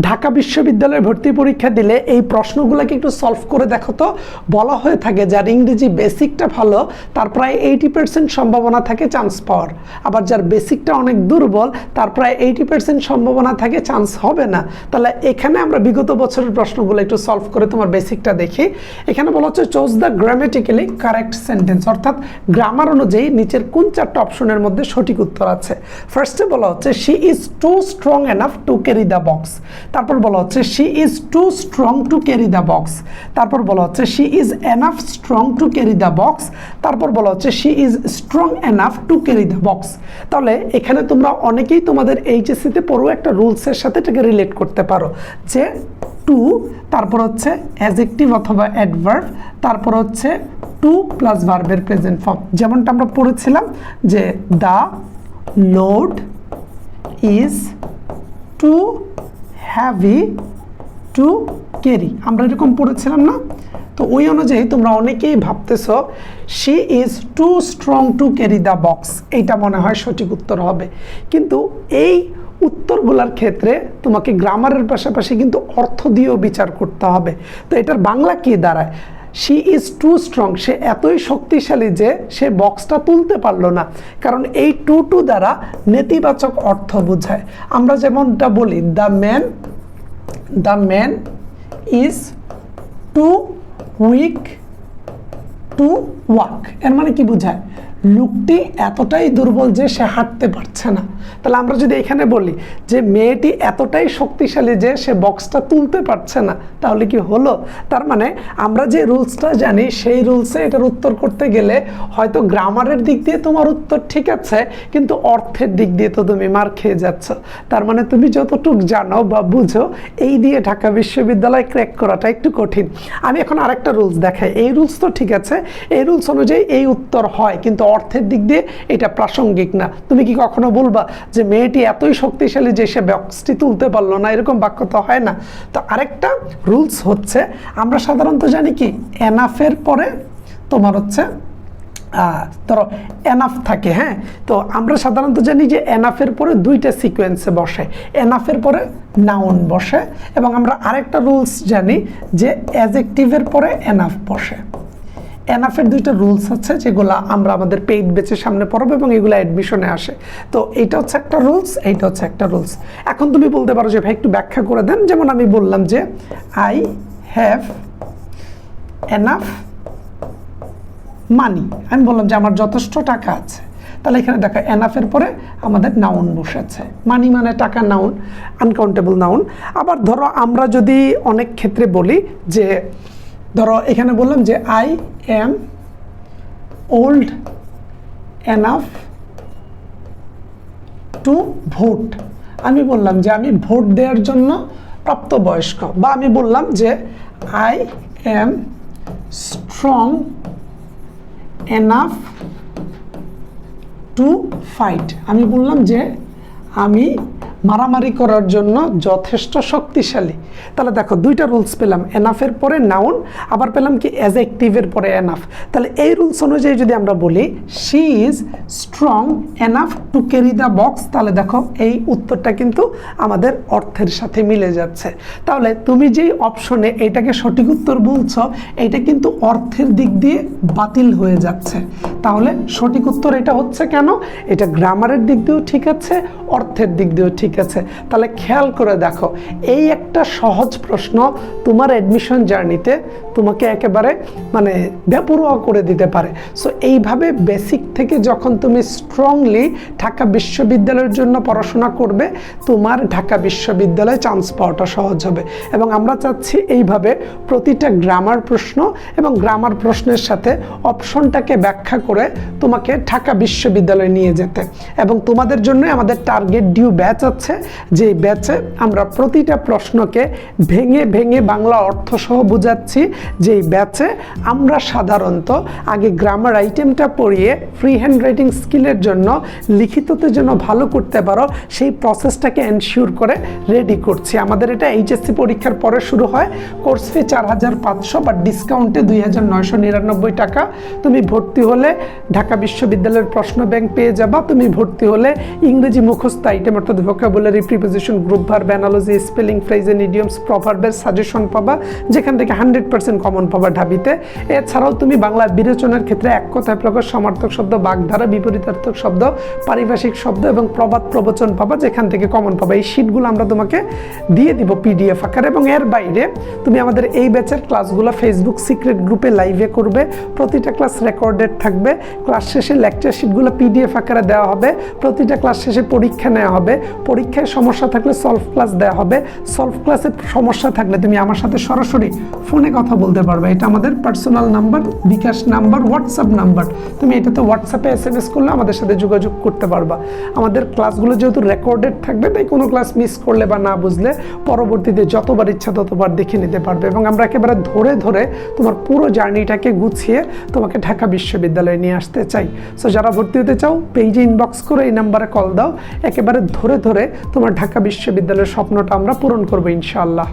ঢাকা বিশ্ববিদ্যালয়ে ভর্তি পরীক্ষা দিলে এই প্রশ্নগুলোকে একটু সলভ করে দেখো তো। বলা হয়ে থাকে যার ইংরেজি বেসিকটা ভালো, তার প্রায় এইটি পার্সেন্ট সম্ভাবনা থাকে চান্স পাওয়ার। আবার যার বেসিকটা অনেক দুর্বল, তার প্রায় এইটি পার্সেন্ট সম্ভাবনা থাকে চান্স হবে না। তাহলে এখানে আমরা বিগত বছরের প্রশ্নগুলো একটু সলভ করে তোমার বেসিকটা দেখি। এখানে বলা হচ্ছে choose the grammatically correct sentence অর্থাৎ গ্রামার অনুযায়ী নিচের কোন চারটা অপশনের মধ্যে সঠিক উত্তর আছে। ফার্স্টে বলা হচ্ছে she is too strong enough to carry the box তারপর বলা হচ্ছে she is too strong to carry the box তারপর বলা হচ্ছে she is enough strong to carry the box তারপর বলা হচ্ছে she is strong enough to carry the box তাহলে এখানে তোমরা অনেকেই তোমাদের এইচএসসিতে পড়ো, একটা রুলসের সাথে এটাকে রিলেট করতে পারো। যে টু তারপর হচ্ছে অ্যাজেক্টিভ অথবা অ্যাডভার্ব তারপর হচ্ছে টু প্লাস ভার্বের প্রেজেন্ট ফর্ম যেমনটা আমরা পড়েছিলাম যে the load is too heavy to carry আমরা এরকম পড়েছিলাম না? তো ওই অনুযায়ী তোমরা অনেকেই ভাবতেছ she is too strong to carry the box এইটা মনে হয় সঠিক উত্তর হবে। কিন্তু এই উত্তরগুলোর ক্ষেত্রে তোমাকে গ্রামারের পাশাপাশি কিন্তু অর্থ দিয়েও বিচার করতে হবে। তো এটার বাংলা কি দাঁড়ায়? শি ইজ টু স্ট্রং সে এতই শক্তিশালী যে সে বক্সটা তুলতে পারল না। কারণ এই টু টু দ্বারা নেতিবাচক অর্থ বোঝায়। আমরা যেমনটা বলি the man the man is too weak to walk এর মানে কি বোঝায়? লোকটি এতটাই দুর্বল যে সে হাঁটতে পারছে না। তাহলে আমরা যদি এখানে বলি যে মেয়েটি এতটাই শক্তিশালী যে সে বক্সটা তুলতে পারছে না, তাহলে কি হলো? তার মানে আমরা যে রুলসটা জানি, সেই রুলসে এটার উত্তর করতে গেলে হয়তো গ্রামারের দিক দিয়ে তোমার উত্তর ঠিক আছে, কিন্তু অর্থের দিক দিয়ে তো তুমি মার খেয়ে যাচ্ছ। তার মানে তুমি যতটুক জানো বা বুঝো, এই দিয়ে ঢাকা বিশ্ববিদ্যালয় ক্র্যাক করাটা একটু কঠিন। আমি এখন আরেকটা রুলস দেখাই। এই রুলস তো ঠিক আছে, এই রুলস অনুযায়ী এই উত্তর হয়, কিন্তু অর্থের দিক দিয়ে এটা প্রাসঙ্গিক না। তুমি কি কখনো বলবা যে মেয়েটি এতই শক্তিশালী যে সে বক্সটি তুলতে পারল না? এরকম বাক্য তো হয় না। তো আরেকটা রুলস হচ্ছে, আমরা সাধারণত জানি কি এনাফের পরে তোমার হচ্ছে ধরো এনাফ থাকে হ্যাঁ? তো আমরা সাধারণত জানি যে এনাফের পরে দুইটা সিকোয়েন্সে বসে। এনাফের পরে নাউন বসে এবং আমরা আরেকটা রুলস জানি যে অ্যাজেক্টিভের পরে এনাফ বসে। এনাফের দুইটা রুলস আছে যেগুলো আমরা আমাদের পেইড বেচের সামনে পড়াবো এবং এগুলো অ্যাডমিশনে আসে। তো এইটা হচ্ছে একটা রুলস, এইটা হচ্ছে একটা রুলস। এখন তুমি বলতে পারো যে ভাই, একটু ব্যাখ্যা করে দেন। যেমন আমি বললাম যে আই হ্যাভ এনাফ মানি আমি বললাম যে আমার যথেষ্ট টাকা আছে। তাহলে এখানে দেখো এনাফের পরে আমাদের নাউন বসেছে। মানি মানে টাকা নাউন আনকাউন্টেবল নাউন আবার ধরো আমরা যদি অনেক ক্ষেত্রে বলি যে ধরো, এখানে বললাম যে I am old enough to vote আমি বললাম যে আমি ভোট দেওয়ার জন্য প্রাপ্তবয়স্ক বা আমি বললাম যে I am strong enough to fight আমি বললাম যে আমি মারামারি করার জন্য যথেষ্ট শক্তিশালী। তাহলে দেখো, দুইটা রুলস পেলাম এনাফের পরে নাউন আবার পেলাম কি অ্যাজেক্টিভের পরে এনাফ তাহলে এই রুলস অনুযায়ী যদি আমরা বলি she is strong enough to carry the box তাহলে দেখো, এই উত্তরটা কিন্তু আমাদের অর্থের সাথে মিলে যাচ্ছে। তাহলে তুমি যেই অপশনে এটাকে সঠিক উত্তর বলছো, এটা কিন্তু অর্থের দিক দিয়ে বাতিল হয়ে যাচ্ছে। তাহলে সঠিক উত্তর এটা হচ্ছে কেন? এটা গ্রামারের দিক দিয়েও ঠিক আছে, অর্থের দিক দিয়েও ঠিক আছে তাহলে খেয়াল করে দেখো, এই একটা সহজ প্রশ্ন তোমার অ্যাডমিশন জার্নিতে তোমাকে একেবারে মানে বেপরোয়া করে দিতে পারে। সো এইভাবে বেসিক থেকে যখন তুমি স্ট্রংলি ঢাকা বিশ্ববিদ্যালয়ের জন্য পড়াশোনা করবে, তোমার ঢাকা বিশ্ববিদ্যালয়ে চান্স পাওয়াটা সহজ হবে। এবং আমরা চাচ্ছি এইভাবে প্রতিটা গ্রামার প্রশ্ন এবং গ্রামার প্রশ্নের সাথে অপশনটাকে ব্যাখ্যা করে তোমাকে ঢাকা বিশ্ববিদ্যালয়ে নিয়ে যেতে। এবং তোমাদের জন্য আমাদের টার্গেট ডিউ ব্যাচ আছে। যে ব্যাচে আমরা প্রতিটা প্রশ্নকে ভেঙে ভেঙে বাংলা অর্থ সহ বোঝাচ্ছি, যেই ব্যাচে আমরা সাধারণত আগে গ্রামার আইটেমটা পড়িয়ে ফ্রি হ্যান্ড রাইটিং স্কিলের জন্য লিখিততে যেন ভালো করতে পারো, সেই প্রসেসটাকে এনশিওর করে রেডি করছি। আমাদের এটা এইচএসসি পরীক্ষার পরে শুরু হয়। কোর্স ফি চার হাজার পাঁচশো বা ডিসকাউন্টে দুই হাজার নয়শো নিরানব্বই টাকা। তুমি ভর্তি হলে ঢাকা বিশ্ববিদ্যালয়ের প্রশ্ন ব্যাংক পেয়ে যাবা। তুমি ভর্তি হলে ইংরেজি মুখস্থ আইটেম অর্থাৎ vocabulary preposition group verb analogy spelling phrase and idioms প্রভার্বের suggestion পাবা, যেখান থেকে হান্ড্রেড পার্সেন্ট কমন পাবা ঢাবিতে। এছাড়াও তুমি বাংলা বিরোচনার ক্ষেত্রে এক কথায় প্রকাশ সমার্থক শব্দ, বাগধারা, বিপরীতার্থক শব্দ, পারিভাষিক শব্দ এবং প্রবাদ প্রবচন পাবা, যেখান থেকে কমন পাবা। এই শিটগুলো আমরা তোমাকে দিয়ে দিব পিডিএফ আকারে এবং এর বাইরে তুমি আমাদের এই ব্যাচের ক্লাসগুলো ফেসবুক সিক্রেট গ্রুপে লাইভে করবে। প্রতিটা ক্লাস রেকর্ডেড থাকবে। ক্লাস শেষে লেকচার শিটগুলো পিডিএফ আকারে দেওয়া হবে। প্রতিটা ক্লাস শেষে পরীক্ষা নেওয়া হবে। পরীক্ষায় সমস্যা থাকলে সলভ ক্লাস দেওয়া হবে। সলভ ক্লাসে সমস্যা থাকলে তুমি আমার সাথে সরাসরি ফোনে কথা বলতে পারবে। এটা আমাদের personal number bKash number WhatsApp number তুমি এটাতে হোয়াটসঅ্যাপে এস এম এস করলে আমাদের সাথে যোগাযোগ করতে পারবা। আমাদের ক্লাসগুলো যেহেতু রেকর্ডেড থাকবে, তাই কোনো ক্লাস মিস করলে বা না বুঝলে পরবর্তীতে যতবার ইচ্ছা ততবার দেখে নিতে পারবে। এবং আমরা একেবারে ধরে ধরে তোমার পুরো জার্নিটাকে গুছিয়ে তোমাকে ঢাকা বিশ্ববিদ্যালয়ে নিয়ে আসতে চাই। সো যারা ভর্তি হতে চাও পেজে ইনবক্স করে এই নাম্বারে কল দাও। একেবারে ধরে ধরে তোমার ঢাকা বিশ্ববিদ্যালয়ের স্বপ্নটা আমরা পূরণ করব ইনশাআল্লাহ।